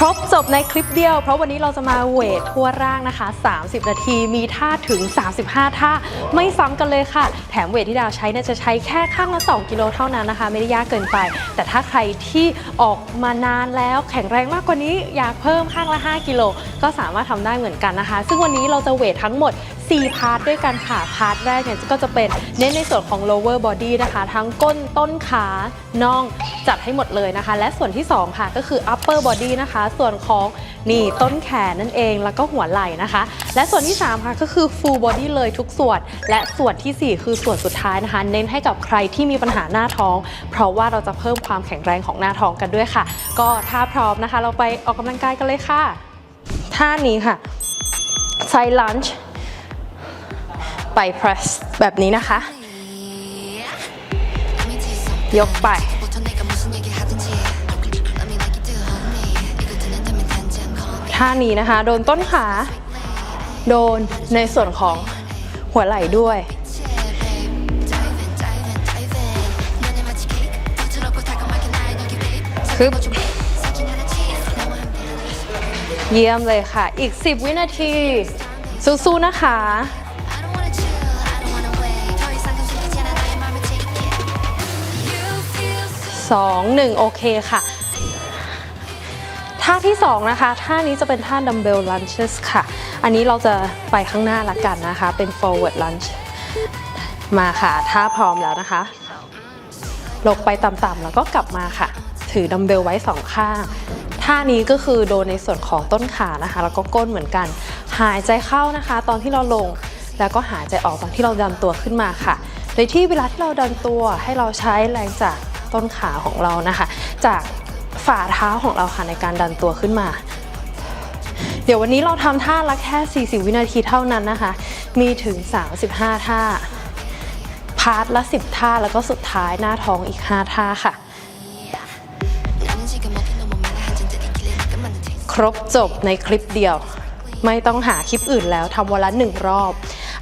ครบจบในคลิปเดียว เพราะวันนี้เราจะมาเวททั่วร่างนะคะ 30 นาทีมีท่าถึง 35 ท่า ไม่ซ้ำกันเลยค่ะ แถมเวทที่ดาวใช้เนี่ยจะใช้แค่ข้างละ 2 กิโลเท่านั้นนะคะ ไม่ได้ยากเกินไป แต่ถ้าใครที่ออกมานานแล้วแข็งแรงมากกว่านี้อยากเพิ่มข้างละ 5 กิโลก็สามารถทำได้เหมือนกันนะคะ ซึ่งวันนี้เราจะเวททั้งหมด 4 พาร์ทด้วยกันค่ะ พาร์ทแรกเนี่ยก็จะเป็นเน้นในส่วนของ lower body นะคะ ทั้งก้นต้นขาน่องจัดให้หมดเลยนะคะ และส่วนที่ 2 ค่ะก็คือ upper body นะคะ ส่วนของนี่ต้นแขนนั่นเองแล้วก็หัวไหล่นะคะ และส่วนที่ 3 ค่ะก็คือ full body เลยทุกส่วน และส่วนทีสี่ 4 คือส่วนสุดท้ายนะคะ เน้นให้กับใครที่มีปัญหาหน้าท้อง เพราะว่าเราจะเพิ่มความแข็งแรงของหน้าท้องกันด้วยค่ะ ก็ถ้าพร้อมนะคะ เราไปออกกำลังกายกันเลยค่ะท่านี้ค่ะ side lunge ไป press แบบนี้นะคะ ยกไปท่านี้นะคะ โดนต้นขา โดนในส่วนของหัวไหล่ด้วย คึบเยี่ยมเลยค่ะ อีก 10 วินาที สู้ๆนะคะ 2 1 โอเคค่ะ ท่าที่ 2 นะคะ ท่านี้จะเป็นท่า dumbbell lunges ค่ะ อันนี้เราจะไปข้างหน้าละกันนะคะ เป็น forward lunge มาค่ะถ้าพร้อมแล้วนะคะ ลงไปต่ำๆแล้วก็กลับมาค่ะ ถือดัมเบลไว้สองข้าง ท่านี้ก็คือโดนในส่วนของต้นขานะคะ แล้วก็ก้นเหมือนกัน หายใจเข้านะคะ ตอนที่เราลง แล้วก็หายใจออกตอนที่เราดันตัวขึ้นมาค่ะโดยที่เวลาที่เราดันตัวให้เราใช้แรงจาก ต้นขาของเรานะคะ จากฝ่าเท้าของเราค่ะในการดันตัวขึ้นมา เดี๋ยววันนี้เราทำท่าละแค่ 40 วินาทีเท่านั้นนะคะ มีถึง 35 ท่า พาร์ทละ 10 ท่าแล้วก็สุดท้ายหน้าท้องอีก 5 ท่าค่ะ ครบจบในคลิปเดียว ไม่ต้องหาคลิปอื่นแล้วทำวันละหนึ่งรอบ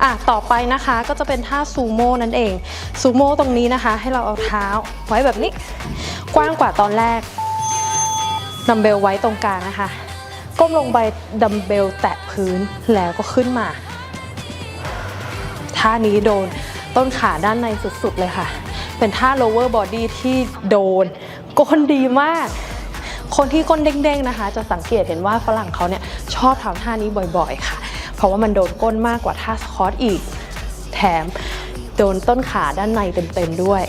อะต่อไปนะคะก็จะเป็นท่าซูโม่นั่นเองซูโม่ตรงนี้นะคะ ให้เราเอาเท้าไว้แบบนี้ กว้างกว่าตอนแรกดัมเบลไว้ตรงกลางนะคะ ก้มลงไปดัมเบลแตะพื้นแล้วก็ขึ้นมา ท่านี้โดนต้นขาด้านในสุดๆเลยค่ะ เป็นท่า lower body ที่โดนก้นดีมาก คนที่ก้นเด้งๆนะคะ จะสังเกตเห็นว่าฝรั่งเขาเนี่ยชอบทำท่านี้บ่อยๆค่ะ เพราะว่ามันโดนก้นมากกว่าท่าสควอตอีก แถมโดนต้นขาด้านในเต็มๆด้วย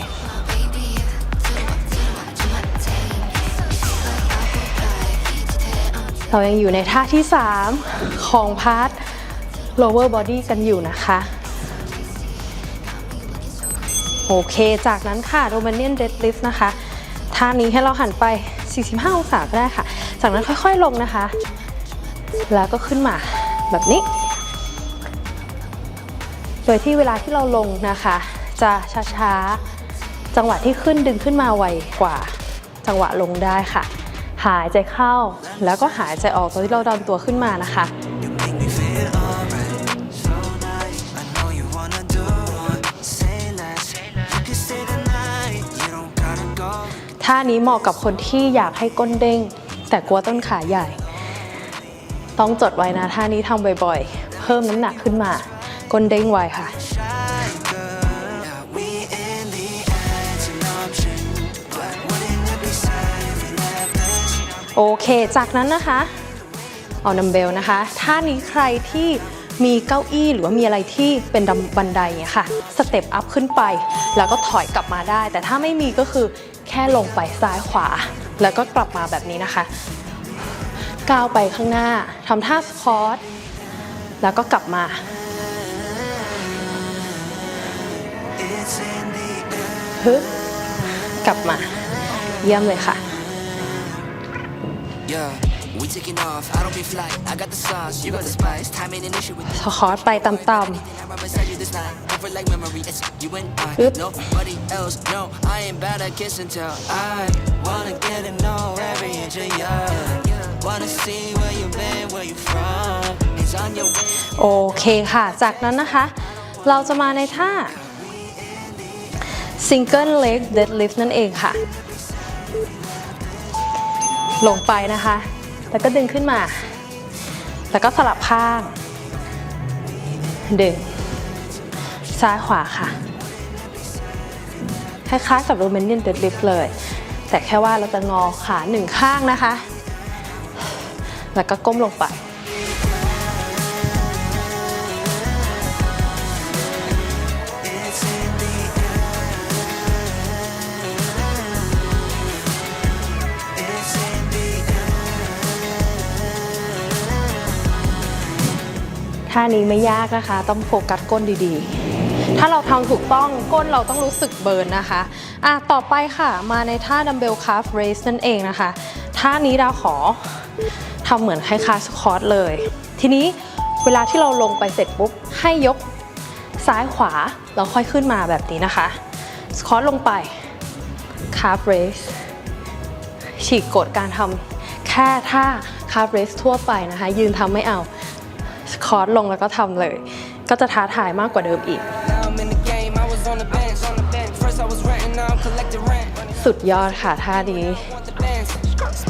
เรายังอยู่ในท่าที่ 3 ของพาร์ท lower body กันอยู่นะคะ โอเค จากนั้นค่ะ Romanian deadlift นะคะ ท่านี้ให้เราหันไป 45 องศาก็ได้ค่ะ จากนั้นค่อยๆลงนะคะ แล้วก็ขึ้นมา แบบนี้ โดยที่เวลาที่เราลงนะคะ จะช้าๆ จังหวะที่ขึ้นดึงขึ้นมาไวกว่า จังหวะลงได้ค่ะ หายใจเข้าแล้วก็หายใจออกตอนที่เราดันตัวขึ้นมานะคะท่านี้เหมาะกับคนที่อยากให้ก้นเด้ง แต่กลัวต้นขาใหญ่ ต้องจดไว้นะท่านี้ทำบ่อยๆ เพิ่มน้ำหนักขึ้นมา ก้นเด้งไวค่ะ โอเค จากนั้นนะคะ เอาดัมเบลนะคะ ท่านี้ใครที่มีเก้าอี้หรือว่ามีอะไรที่เป็นบันไดเนี่ยค่ะ สเต็ปอัพขึ้นไป แล้วก็ถอยกลับมาได้ แต่ถ้าไม่มีก็คือแค่ลงไปซ้ายขวา แล้วก็กลับมาแบบนี้นะคะ ก้าวไปข้างหน้าทำท่าสควอตแล้วก็กลับมา It's in the air. ฮึบกลับมา เยี่ยมเลยค่ะ Yeah, we taking off. I don't be fly. I got the sauce. You got the spice. Time ain't an issue with สควอตไปต่ำ I'm right beside โอเคค่ะ จากนั้นนะคะ เราจะมาในท่า single leg deadlift นั่นเองค่ะ ลงไปนะคะ แล้วก็ดึงขึ้นมา แล้วก็สลับข้าง ดึง ซ้ายขวาค่ะ คล้ายๆกับโรแมนเนียนเดดลิฟเลย แต่แค่ว่าเราจะงอขาหนึ่งข้างนะคะ แล้วก็ก้มลงไปท่านี้ไม่ยากนะคะ ต้องโฟกัสก้นดีๆ ถ้าเราทำถูกต้องก้นเราต้องรู้สึกเบิร์นนะคะอะต่อไปค่ะ มาในท่าดัมเบลคาร์ฟเรสนั่นเองนะคะ ท่านี้เราขอ ทำเหมือนคล้ายๆสควอตเลย ทีนี้เวลาที่เราลงไปเสร็จปุ๊บ ให้ยกซ้ายขวาแล้วค่อยขึ้นมาแบบนี้นะคะ สควอตลงไปคาฟเรสฉีกกฎการทำแค่ท่าคาฟเรสทั่วไปนะคะ ยืนทำไม่เอาคอร์สลงแล้วก็ทำเลย ก็จะท้าทายมากกว่าเดิมอีก สุดยอดค่ะท่านี้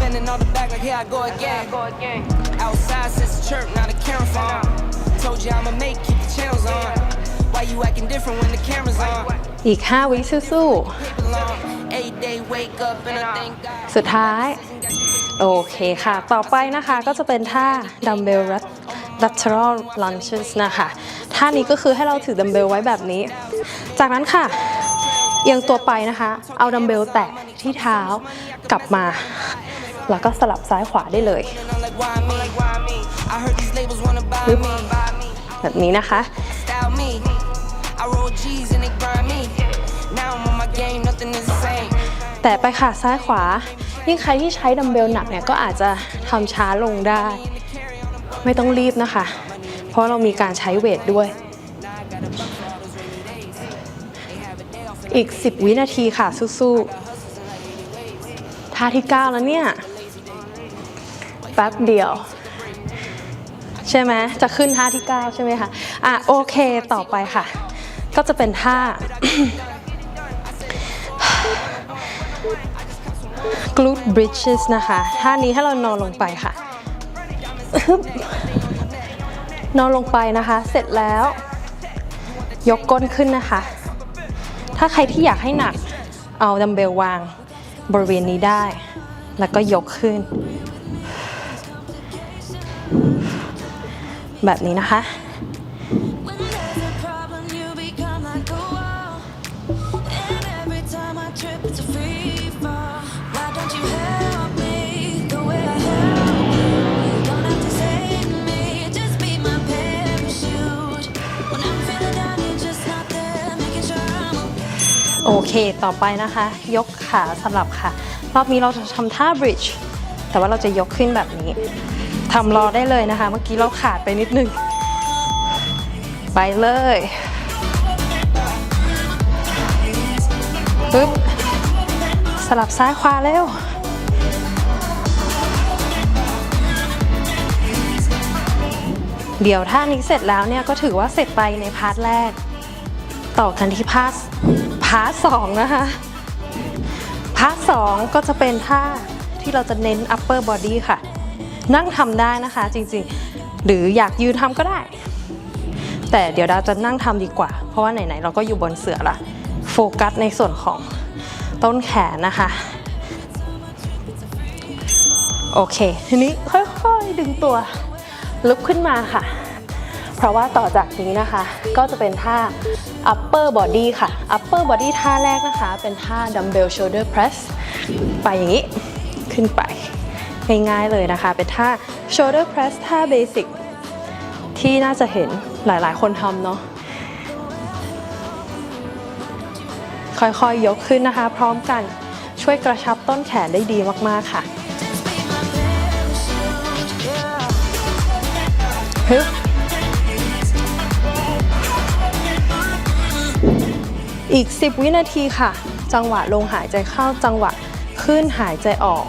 Want the bands. Spending all the bag like here I go again. Outside since the chirp, now the camera phone. Told you I'ma make, keep the channels on. Why you acting different when the camera's on? อีก 5 วิสู้ Paper long, eight day wake up and I thank God. ๆ สุดท้าย โอเคค่ะ ต่อไปนะคะก็จะเป็นท่าดัมเบล lateral lunges นะคะ ท่านี้ก็คือให้เราถือดัมเบลไว้แบบนี้ จากนั้นค่ะ เอียงตัวไปนะคะ เอาดัมเบลแตะที่เท้ากลับมา แล้วก็สลับซ้ายขวาได้เลยแบบนี้นะคะแต่ไปค่ะซ้ายขวา ยิ่งใครที่ใช้ดัมเบลหนักเนี่ยก็อาจจะทำช้าลงได้ ไม่ต้องรีบนะคะ เพราะเรามีการใช้เวทด้วย อีก 10 วินาทีค่ะสู้ๆท่าที่ 9 แล้วเนี่ย แป๊บเดียว ใช่ไหมจะขึ้นท่าที่ 9 ใช่ไหมคะอะโอเคต่อไปค่ะ ก็จะเป็นท่า glute bridges นะคะ ท่านี้ให้เรานอนลงไปค่ะ นอนลงไปนะคะ เสร็จแล้ว ยกก้นขึ้นนะคะ ถ้าใครที่อยากให้หนักเอาดัมเบลวางบริเวณนี้ได้ แล้วก็ยกขึ้น แบบนี้นะคะ When there's a problem, you become like a wall. And every time I trip, it's a free fall. Why don't you help me the way I help you? You don't have to save me, just be my parachute. When I'm feeling down, you're just not there, making sure I'm okay. โอเค ต่อไปนะคะ ยกขาสลับค่ะ รอบนี้เราจะทำท่า bridge แต่ว่าเราจะยกขึ้นแบบนี้ ทำรอได้เลยนะคะ เมื่อกี้เราขาดไปนิดนึง ไปเลยปึ๊บสลับซ้ายขวาเร็วเดี๋ยวท่านี้เสร็จแล้วเนี่ยก็ถือว่าเสร็จไปในพาร์ทแรก ต่อกันที่พาร์ทพาร์ทสองนะคะพาร์ทสองก็จะเป็นท่าที่เราจะเน้น upper body ค่ะ นั่งทำได้นะคะจริงๆ หรืออยากยืนทำก็ได้ แต่เดี๋ยวเราจะนั่งทำดีกว่า เพราะว่าไหนๆเราก็อยู่บนเสือละโฟกัสในส่วนของต้นแขนนะคะ โอเค ทีนี้ค่อยๆดึงตัวลุกขึ้นมาค่ะ เพราะว่าต่อจากนี้นะคะ ก็จะเป็นท่า upper body ค่ะ upper body ท่าแรกนะคะ เป็นท่า dumbbell shoulder press ไปอย่างนี้ ขึ้นไป ง่ายๆเลยนะคะ เป็นท่า shoulder press ท่า basic ที่น่าจะเห็นหลายๆ คนทำเนาะค่อยๆยกขึ้นนะคะ พร้อมกันช่วยกระชับต้นแขนได้ดีมากๆค่ะฮึบอีก 10 วินาทีค่ะ จังหวะลงหายใจเข้าจังหวะขึ้นหายใจออก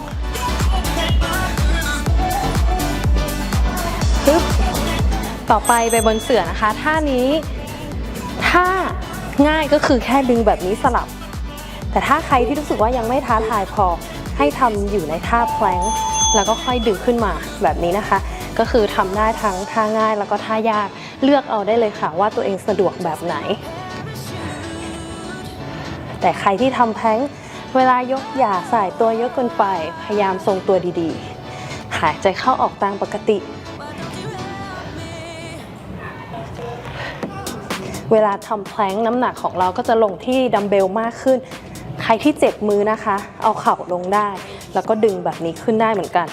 ฮึบต่อไปไปบนเสื่อนะคะท่านี้ถ้าง่ายก็คือแค่ดึงแบบนี้สลับ แต่ถ้าใครที่รู้สึกว่ายังไม่ท้าทายพอให้ทำอยู่ในท่าแพลงแล้วก็ค่อยดึงขึ้นมาแบบนี้นะคะ ก็คือทำได้ทั้งท่าง่ายแล้วก็ท่ายากเลือกเอาได้เลยค่ะว่าตัวเองสะดวกแบบไหน แต่ใครที่ทำแพลงเวลายกอย่าสายตัวเยอะเกินไป พยายามทรงตัวดีๆ หายใจเข้าออกตามปกติ เวลาทำแพลงน้ำหนักของเราก็จะลงที่ดัมเบลมากขึ้น ใครที่เจ็บมือนะคะ เอาเข่าลงได้ แล้วก็ดึงแบบนี้ขึ้นได้เหมือนกัน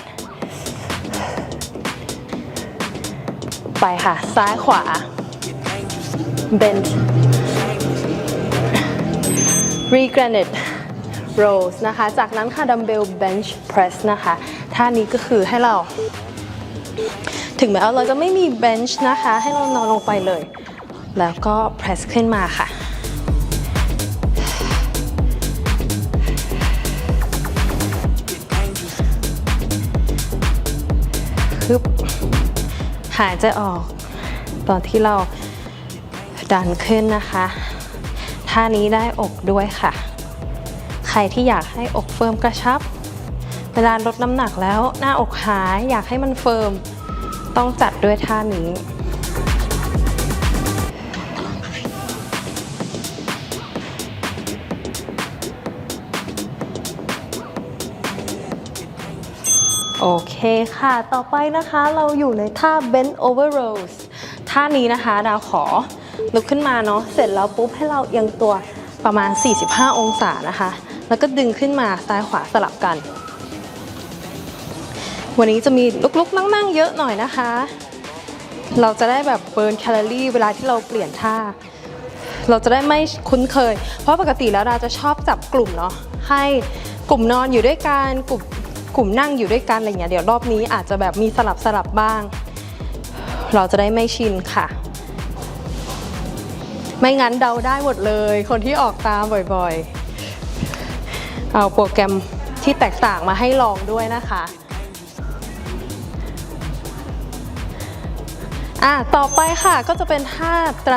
ไปค่ะ ซ้ายขวา bend r e g r a n i t rows นะคะ จากนั้นค่ะ dumbbell bench press นะคะ ท่านี้ก็คือให้เรา ถึงแม้ว่าเราจะไม่มี bench นะคะ ให้เรานอนลงไปเลย แล้วก็ press ขึ้นมาค่ะคึบหายใจออก ตอนที่เราดันขึ้นนะคะท่านี้ได้อกด้วยค่ะ ใครที่อยากให้อกเฟิร์มกระชับ เวลาลดน้ำหนักแล้วหน้าอกหายอยากให้มันเฟิร์ม ต้องจัดด้วยท่านี้ โอเคค่ะ ต่อไปนะคะเราอยู่ในท่า bend over rows ท่านี้นะคะดาวขอลุกขึ้นมาเนาะ เสร็จแล้วปุ๊บให้เราเอียงตัวประมาณ 45 องศานะคะ แล้วก็ดึงขึ้นมาซ้ายขวาสลับกัน วันนี้จะมีลุกๆนั่งๆ เยอะหน่อยนะคะ เราจะได้แบบเบิร์นแคลอรี่เวลาที่เราเปลี่ยนท่า เราจะได้ไม่คุ้นเคย เพราะปกติแล้วดาจะชอบจับกลุ่มเนาะ ให้กลุ่มนอนอยู่ด้วยกันกลุ่ม กลุ่มนั่งอยู่ด้วยกันอะไรเงี้ยเดี๋ยวรอบนี้อาจจะแบบมีสลับสลับบ้าง เราจะได้ไม่ชินค่ะ ไม่งั้นเดาได้หมดเลย คนที่ออกตามบ่อยๆ เอาโปรแกรมที่แตกต่างมาให้ลองด้วยนะคะอะต่อไปค่ะก็จะเป็นท่าไตร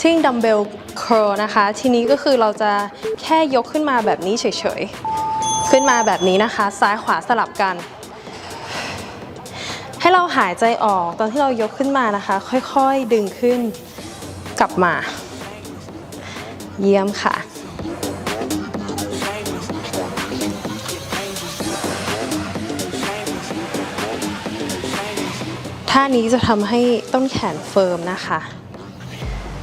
เอ่อ alternating dumbbell curl นะคะ ทีนี้ก็คือเราจะแค่ยกขึ้นมาแบบนี้เฉยๆ ขึ้นมาแบบนี้นะคะ ซ้ายขวาสลับกัน ให้เราหายใจออกตอนที่เรายกขึ้นมานะคะ ค่อยๆดึงขึ้นกลับมา เยี่ยมค่ะท่านี้จะทำให้ต้นแขนเฟิร์มนะคะ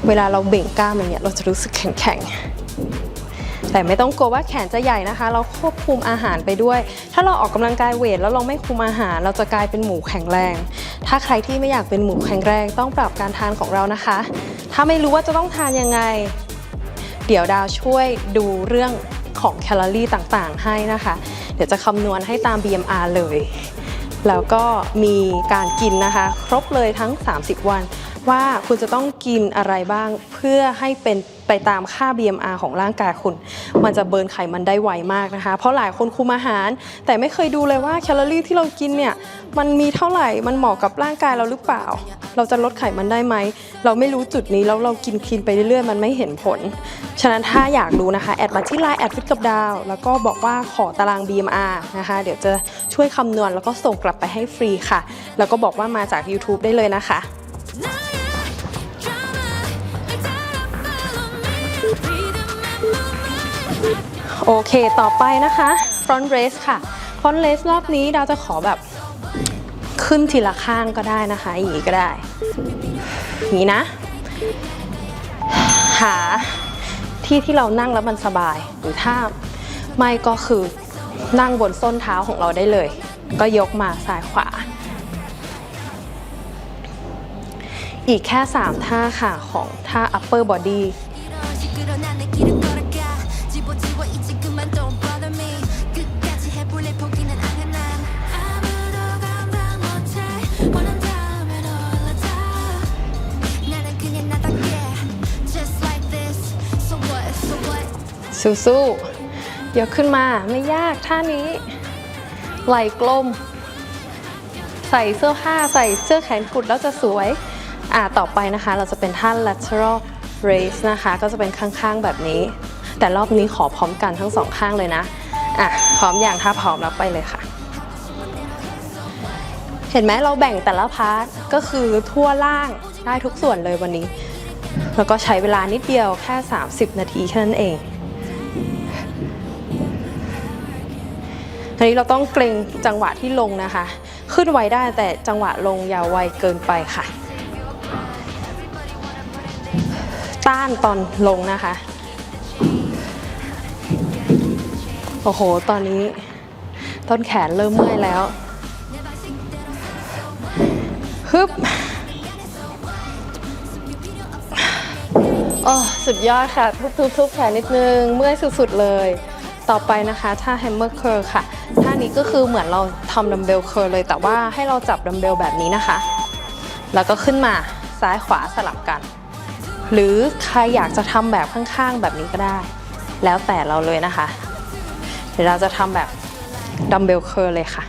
เวลาเราเบ่งกล้ามอย่างเงี้ยเราจะรู้สึกแข็งๆ แต่ไม่ต้องกลัวว่าแขนจะใหญ่นะคะ เราควบคุมอาหารไปด้วย ถ้าเราออกกำลังกายเวทแล้วเราไม่คุมอาหาร เราจะกลายเป็นหมูแข็งแรง ถ้าใครที่ไม่อยากเป็นหมูแข็งแรง ต้องปรับการทานของเรานะคะ ถ้าไม่รู้ว่าจะต้องทานยังไง เดี๋ยวดาวช่วยดูเรื่องของแคลอรี่ต่างๆ ให้นะคะ เดี๋ยวจะคำนวณให้ตาม BMR เลย แล้วก็มีการกินนะคะ ครบเลยทั้ง 30 วัน ว่าคุณจะต้องกินอะไรบ้าง เพื่อให้เป็นไปตามค่า BMR ของร่างกายคุณ มันจะเบิร์นไขมันได้ไวมากนะคะ เพราะหลายคนคุมอาหาร แต่ไม่เคยดูเลยว่าแคลอรี่ที่เรากินเนี่ยมันมีเท่าไหร่มันเหมาะกับร่างกายเราหรือเปล่า เราจะลดไขมันได้ไหม เราไม่รู้จุดนี้แล้วเรากินคลีนไปเรื่อยๆ มันไม่เห็นผล ฉะนั้นถ้าอยากรู้นะคะ แอดมาที่ไลน์แอดฟิตกับดาวแล้วก็บอกว่าขอตาราง BMR นะคะ เดี๋ยวจะช่วยคำนวณแล้วก็ส่งกลับไปให้ฟรีค่ะ แล้วก็บอกว่ามาจาก YouTube ได้เลยนะคะ โอเค ต่อไปนะคะ front raise ค่ะ front raise รอบนี้ดาวจะขอแบบขึ้นทีละข้างก็ได้นะคะ อย่างนี้ก็ได้อย่างนี้นะ หาที่ที่เรานั่งแล้วมันสบาย หรือถ้าไม่ก็คือนั่งบนส้นเท้าของเราได้เลย ก็ยกมาซ้ายขวา อีกแค่ 3 ท่าค่ะของท่า upper body สู้ๆยกขึ้นมาไม่ยากท่านี้ ไหล่กลม ใส่เสื้อผ้าใส่เสื้อแขนกุดแล้วจะสวย อ่าต่อไปนะคะ เราจะเป็นท่า lateral raise นะคะ ก็จะเป็นข้างๆแบบนี้ แต่รอบนี้ขอพร้อมกันทั้งสองข้างเลยนะอะพร้อมอย่างถ้าพร้อมแล้วไปเลยค่ะ เห็นไหมเราแบ่งแต่ละพาร์ทก็คือทั่วล่างได้ทุกส่วนเลยวันนี้ แล้วก็ใช้เวลานิดเดียวแค่ 30 นาทีแค่นั้นเอง อันนี้เราต้องเกรงจังหวะที่ลงนะคะ ขึ้นไวได้แต่จังหวะลงอย่าไวเกินไปค่ะ ต้านตอนลงนะคะ โอ้โห ตอนนี้ต้นแขนเริ่มเมื่อยแล้วฮึบโอ้สุดยอดค่ะ ทุบๆแขนนิดนึง เมื่อยสุดๆเลย ต่อไปนะคะท่า hammer curl ค่ะท่านี้ก็คือเหมือนเราทำดัมเบล curl เลย แต่ว่าให้เราจับดัมเบลแบบนี้นะคะ แล้วก็ขึ้นมาซ้ายขวาสลับกัน หรือใครอยากจะทำแบบข้างๆแบบนี้ก็ได้ แล้วแต่เราเลยนะคะ เดี๋ยวเราจะทำแบบดัมเบล curl เลยค่ะ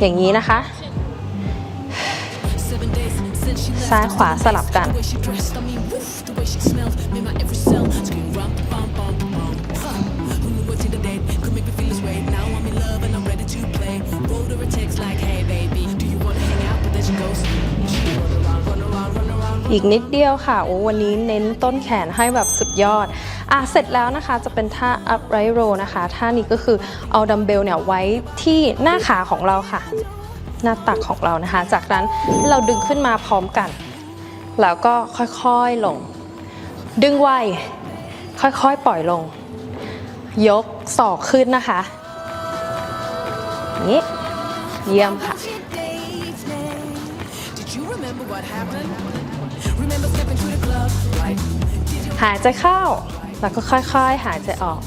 อย่างนี้นะคะ ซ้ายขวาสลับกัน อีกนิดเดียวค่ะ โอ้วันนี้เน้นต้นแขนให้แบบสุดยอด อะ เสร็จแล้วนะคะจะเป็นท่า upright row นะคะ ท่านี้ก็คือเอาดัมเบลเนี่ยไว้ที่หน้าขาของเราค่ะ หน้าตักของเรานะคะ จากนั้นเราดึงขึ้นมาพร้อมกัน แล้วก็ค่อยๆลง ดึงไวค่อยๆปล่อยลง ยกศอกขึ้นนะคะนี้เยี่ยมค่ะ หายใจเข้า แล้วก็ค่อยๆ หายใจออก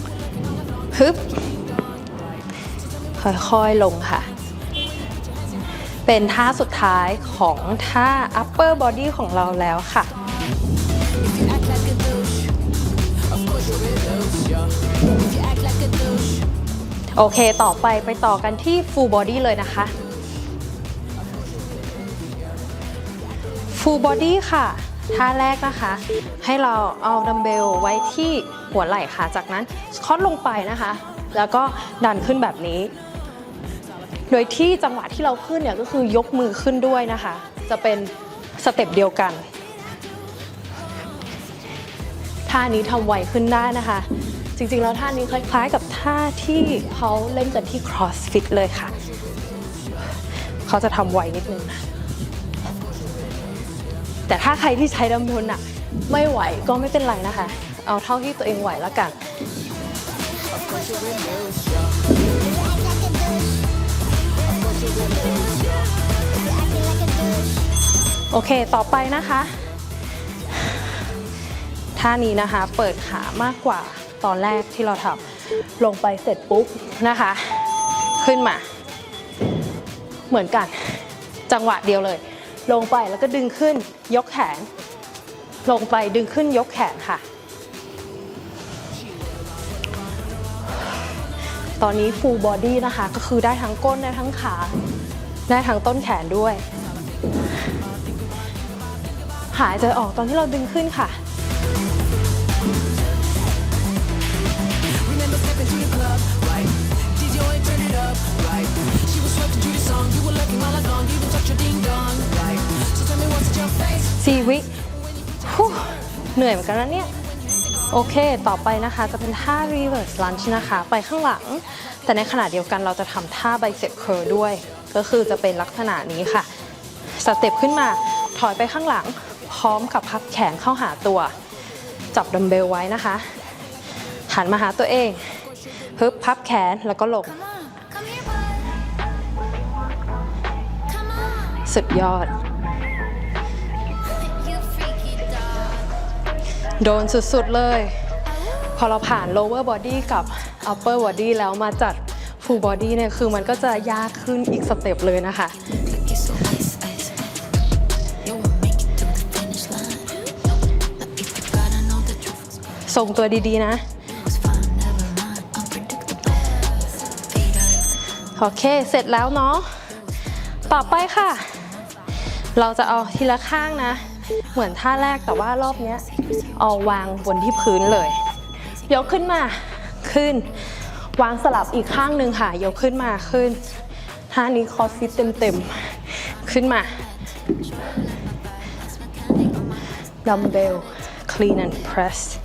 ฮึบค่อยๆลงค่ะ เป็นท่าสุดท้ายของท่า upper body ของเราแล้วค่ะ โอเค ต่อไปไปต่อกันที่ full body เลยนะคะ full body ค่ะ ท่าแรกนะคะ ให้เราเอาดัมเบลไว้ที่หัวไหล่ค่ะ จากนั้นคอดลงไปนะคะ แล้วก็ดันขึ้นแบบนี้ โดยที่จังหวะที่เราขึ้นเนี่ยก็คือยกมือขึ้นด้วยนะคะ จะเป็นสเต็ปเดียวกันท่านี้ทำไวขึ้นได้นะคะ จริงๆแล้วท่านี้คล้ายๆกับท่าที่เขาเล่นกันที่ CrossFit เลยค่ะ เขาจะทำไวนิดนึงนะแต่ถ้าใครที่ใช้ดัมเบลหนักไม่ไหวก็ไม่เป็นไรนะคะ เอาเท่าที่ตัวเองไหวแล้วกัน โอเค ต่อไปนะคะ ท่านี้นะคะ เปิดขามากกว่าตอนแรกที่เราทำลงไปเสร็จปุ๊บนะคะ ขึ้นมา เหมือนกัน จังหวะเดียวเลย ลงไปแล้วก็ดึงขึ้นยกแขน ลงไปดึงขึ้นยกแขนค่ะ ตอนนี้ฟูลบอดี้นะคะ ก็คือได้ทั้งก้นได้ทั้งขา ได้ทั้งต้นแขนด้วย หายใจออกตอนที่เราดึงขึ้นค่ะ สี่วิเหนื่อยเหมือนกันนะเนี่ย โอเค ต่อไปนะคะจะเป็นท่า reverse lunge นะคะ ไปข้างหลัง แต่ในขณะเดียวกันเราจะทำท่า bicep curl ด้วย ก็คือจะเป็นลักษณะนี้ค่ะ สเต็ปขึ้นมา ถอยไปข้างหลัง พร้อมกับพับแขนเข้าหาตัว จับดัมเบลไว้นะคะ หันมาหาตัวเอง ฮึบพับแขนแล้วก็ลง Come on, come here, boy. Come on, สุดยอด โดนสุดๆเลย พอเราผ่าน lower body กับ upper body แล้วมาจัด full body เนี่ยคือมันก็จะยากขึ้นอีกสเต็ปเลยนะคะส่งตัวดีๆนะ โอเค เสร็จแล้วเนาะ ต่อไปค่ะ เราจะเอาทีละข้างนะ เหมือนท่าแรกแต่ว่ารอบนี้ เอาวางบนที่พื้นเลย ยกขึ้นมาขึ้น วางสลับอีกข้างหนึ่งค่ะ ยกขึ้นมาขึ้นท่านี้คอสฟิตเต็มๆ ขึ้นมาดัมเบล clean and press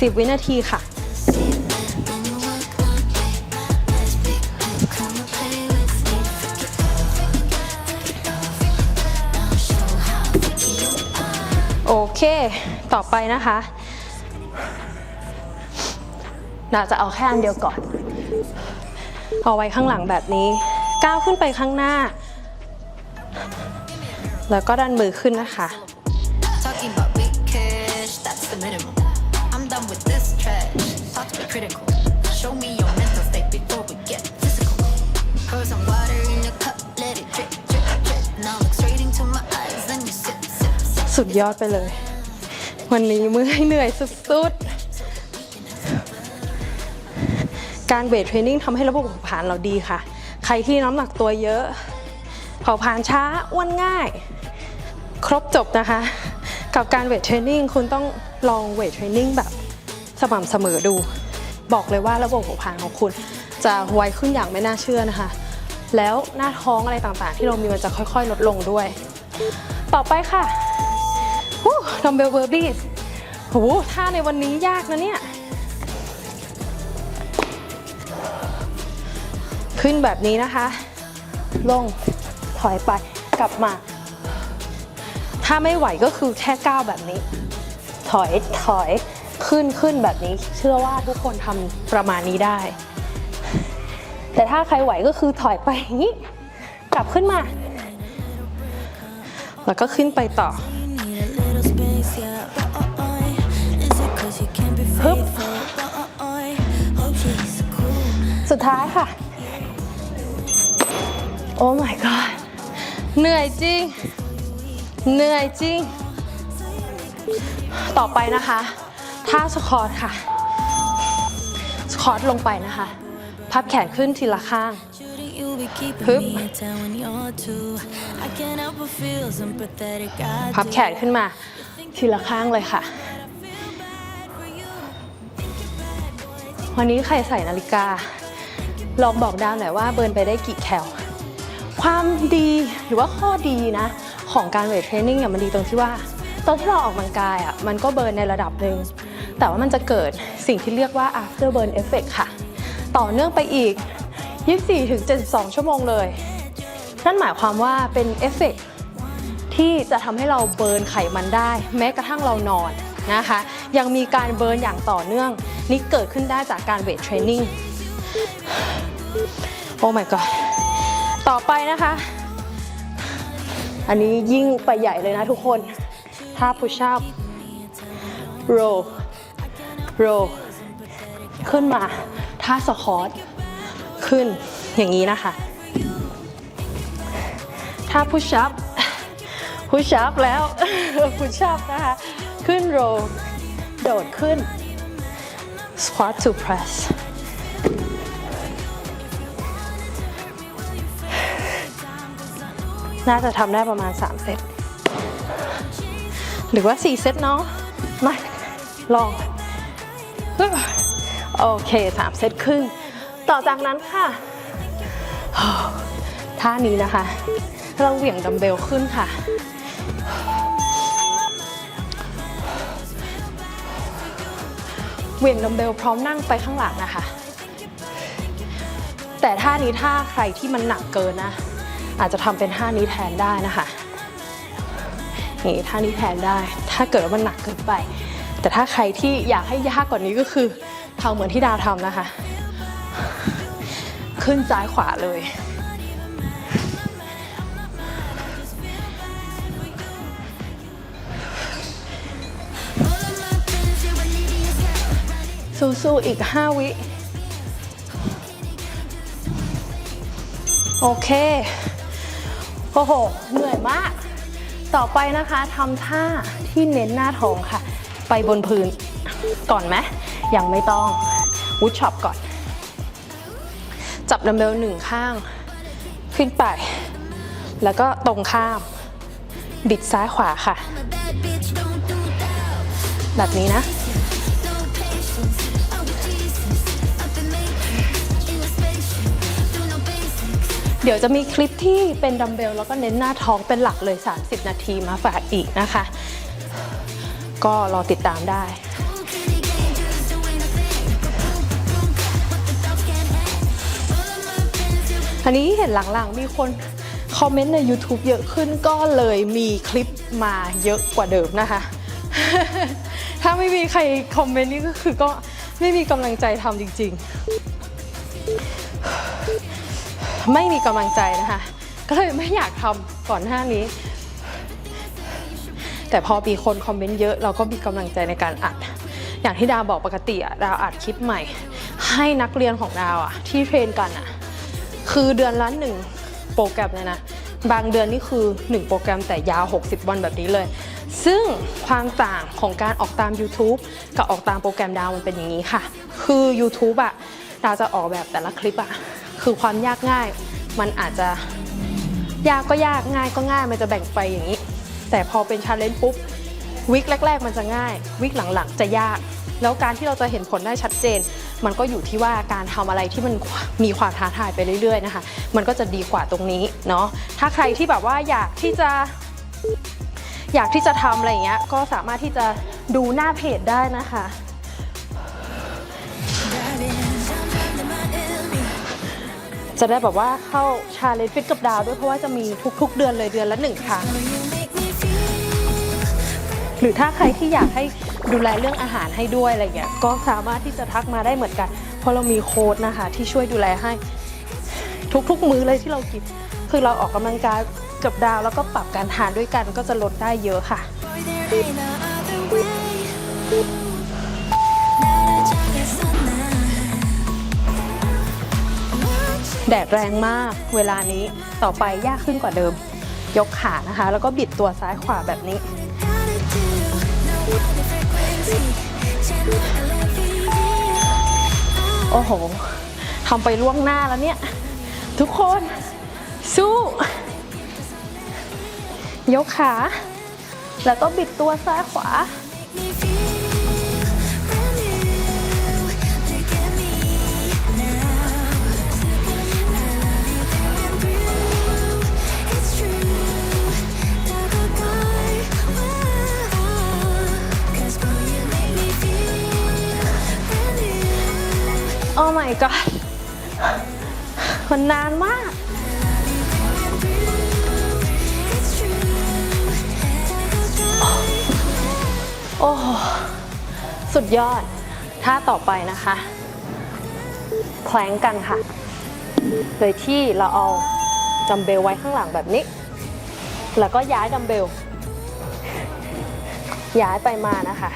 10 วินาทีค่ะ โอเค ต่อไปนะคะเราจะเอาแค่อันเดียวก่อน เอาไว้ข้างหลังแบบนี้ ก้าวขึ้นไปข้างหน้า แล้วก็ดันมือขึ้นนะคะ critical. Show me your mental state before we get physical. Pour some water in the cup, let it drip, drip, drip. Now look straight into my eyes, then you sip, sip, sip. สุดยอดไปเลย วันนี้มือให้เหนื่อยสุดๆ การเวทเทรนนิ่งทำให้ระบบเผาผลาญเราดีค่ะ ใครที่น้ำหนักตัวเยอะเผาผลาญช้าอ้วนง่าย ครบจบนะคะ กับการเวทเทรนนิ่งคุณต้องลองเวทเทรนนิ่งแบบสม่ำเสมอดู บอกเลยว่าระบบเผาผลาญของคุณ จะไวขึ้นอย่างไม่น่าเชื่อนะคะ แล้วหน้าท้องอะไรต่างๆ ที่เรามีมันจะค่อยๆ ลดลงด้วย ต่อไปค่ะดัมเบลเบอร์บี้โหท่าในวันนี้ยากนะเนี่ย ขึ้นแบบนี้นะคะ ลงถอยไปกลับมา ถ้าไม่ไหวก็คือแค่ก้าวแบบนี้ ถอยถอย ขึ้นขึ้นแบบนี้ เชื่อว่าทุกคนทำประมาณนี้ได้ แต่ถ้าใครไหวก็คือถอยไปอย่างนี้กลับขึ้นมา แล้วก็ขึ้นไปต่อ You need a little space, yeah. Oh, oh, oh. Is it 'cause you can't be faithful? Oh, oh, oh. Hope she's cool. สุดท้ายค่ะ โอ้ my god เหนื่อยจริง เหนื่อยจริง ต่อไปนะคะ ท่าสควอตค่ะ สควอตลงไปนะคะ พับแขนขึ้นทีละข้าง Shouldn't you be keeping Hup. me in town when you're two? I can't help but feel sympathetic. I พับ do. แขนขึ้นมา ทีละข้างเลยค่ะ วันนี้ใครใส่นาฬิกา ลองบอกดาวหน่อยว่าเบิร์นไปได้กี่แคล ความดีหรือว่าข้อดีนะ ของการเวทเทรนนิ่งเนี่ยมันดีตรงที่ว่า ตอนที่เราออกกำลังกายอะมันก็เบิร์นในระดับหนึ่ง แต่ว่ามันจะเกิดสิ่งที่เรียกว่า after burn effect ค่ะ ต่อเนื่องไปอีก 24-72 ชั่วโมงเลย นั่นหมายความว่าเป็นเอฟเฟกที่จะทำให้เราเบิร์นไขมันได้ แม้กระทั่งเรานอนนะคะ ยังมีการเบิร์นอย่างต่อเนื่อง นี่เกิดขึ้นได้จากการเวทเทรนนิ่งโอ้ my god ต่อไปนะคะ อันนี้ยิ่งไปใหญ่เลยนะทุกคนท่า push up row row ขึ้นมาท่าสควอตขึ้นอย่างนี้นะคะถ้า push up push up แล้ว push up นะคะขึ้น row โดดขึ้น squat to press น่าจะทำได้ประมาณ 3 เซต หรือว่า 4 เซตเนาะมาลอง โอเค3เซตครึ่ง ต่อจากนั้นค่ะ ท่านี้นะคะ เราเหวี่ยงดัมเบลขึ้นค่ะ เหวี่ยงดัมเบลพร้อมนั่งไปข้างหลังนะคะ แต่ท่านี้ถ้าใครที่มันหนักเกินนะ อาจจะทำเป็นท่านี้แทนได้นะคะนี่ท่านี้แทนได้ ถ้าเกิดว่ามันหนักเกินไป แต่ถ้าใครที่อยากให้ยากกว่านี้ก็คือทำเหมือนที่ดาวทำนะคะ ขึ้นซ้ายขวาเลย สู้ๆอีก 5 วิ โอเค โอ้โห เหนื่อยมาก ต่อไปนะคะทำท่าที่เน้นหน้าท้องค่ะ ไปบนพื้นก่อนไหมยังไม่ต้องวูดช็อปก่อน จับดัมเบลหนึ่งข้าง ขึ้นไป แล้วก็ตรงข้าม บิดซ้ายขวาค่ะ แบบนี้นะเดี๋ยวจะมีคลิปที่เป็นดัมเบลแล้วก็เน้นหน้าท้องเป็นหลักเลย 30 นาทีมาฝากอีกนะคะ ก็รอติดตามได้อันนี้เห็นหลังๆมีคนคอมเมนต์ใน YouTube เยอะขึ้นก็เลยมีคลิปมาเยอะกว่าเดิมนะคะ ถ้าไม่มีใครคอมเมนต์นี่ก็คือก็ไม่มีกำลังใจทำจริงๆ ไม่มีกำลังใจนะคะ ก็เลยไม่อยากทำก่อนหน้านี้ แต่พอมีคนคอมเมนต์เยอะเราก็มีกำลังใจในการอัด อย่างที่ดาวบอกปกติอะดาวอัดคลิปใหม่ ให้นักเรียนของดาวอะที่เทรนกันอะคือเดือนละหนึ่งโปรแกรมเลยนะบางเดือนนี่คือ 1 โปรแกรมแต่ยาว 60 วันแบบนี้เลย ซึ่งความต่างของการออกตาม YouTube กับออกตามโปรแกรมดาวมันเป็นอย่างนี้ค่ะ คือ YouTube อะดาวจะออกแบบแต่ละคลิปอะคือความยากง่าย มันอาจจะยากก็ยากง่ายก็ง่าย มันจะแบ่งไปอย่างนี้ แต่พอเป็นชาเลนจ์ปุ๊บวิกแรก ๆ มันจะง่าย วิกหลังๆ จะยาก แล้วการที่เราจะเห็นผลได้ชัดเจน มันก็อยู่ที่ว่าการทำอะไรที่มันมีความท้าทายไปเรื่อยๆนะคะ มันก็จะดีกว่าตรงนี้เนาะถ้าใครที่แบบว่าอยากที่จะอยากที่จะทำอะไรอย่างเงี้ยก็สามารถที่จะดูหน้าเพจได้นะคะจะได้แบบว่าเข้าชาเลนจ์ฟิตกับดาวด้วยเพราะว่าจะมีทุกๆ เดือนเลยเดือนละหนึ่งครั้ง หรือถ้าใครที่อยากให้ดูแลเรื่องอาหารให้ด้วยอะไรเงี้ยก็สามารถที่จะทักมาได้เหมือนกัน เพราะเรามีโค้ดนะคะที่ช่วยดูแลให้ ทุกๆ มื้อเลยที่เรากิน คือเราออกกำลังกายกับดาวแล้วก็ปรับการทานด้วยกันก็จะลดได้เยอะค่ะ แดดแรงมากเวลานี้ต่อไปยากขึ้นกว่าเดิม ยกขานะคะ แล้วก็บิดตัวซ้ายขวาแบบนี้ โอ้โหทำไปล่วงหน้าแล้วเนี่ย ทุกคนสู้ ยกขา แล้วก็บิดตัวซ้ายขวา โอ้ my god มันนานมาก โอ้โห สุดยอด ท่าต่อไปนะคะแพลงกันค่ะ โดยที่เราเอาดัมเบลไว้ข้างหลังแบบนี้ แล้วก็ย้ายดัมเบล ย้ายไปมานะคะ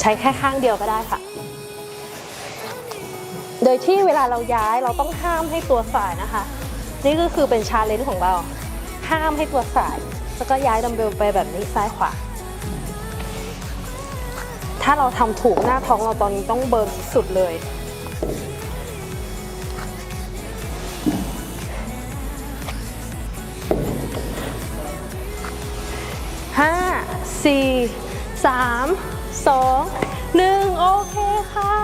ใช้แค่ข้างเดียวก็ได้ค่ะ ดยที่เวลาเราย้ายเราต้องห้ามให้ตัวสายนะคะ นี่ก็คือเป็นชาเลนจ์ของเรา ห้ามให้ตัวสาย แล้วก็ย้ายดัมเบลไปแบบนี้ซ้ายขวา ถ้าเราทำถูกหน้าท้องเราตอนนี้ต้องเบิร์นสุดเลยห้าสี่สามสองหนึ่งโอเคค่ะ